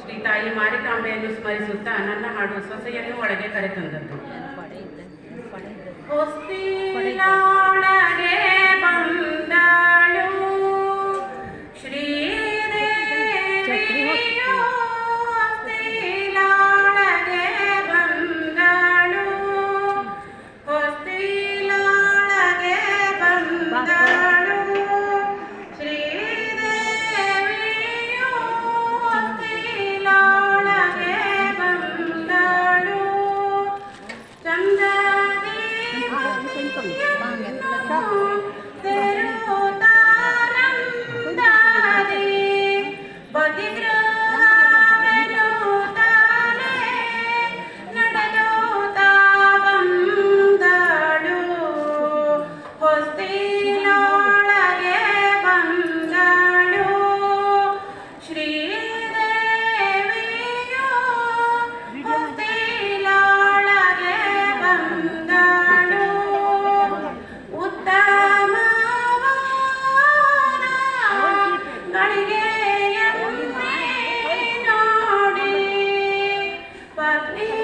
ಶ್ರೀ ತಾಯಿ ಮಾರಿಕಾಂಬೆಯನ್ನು ಸ್ಮರಿಸುತ್ತಾ ನನ್ನ ಹಾಡು ಸೊಸೆಯನ್ನು ಒಳಗೆ ಕರೆತಂದದ್ದು. ಹೊಸ್ತಿಲೊಳಗೆ กาหลีบ้างเนี่ยก็ But eh,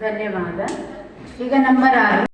ಧನ್ಯವಾದ. ಈಗ ನಂಬರ್ ರಾ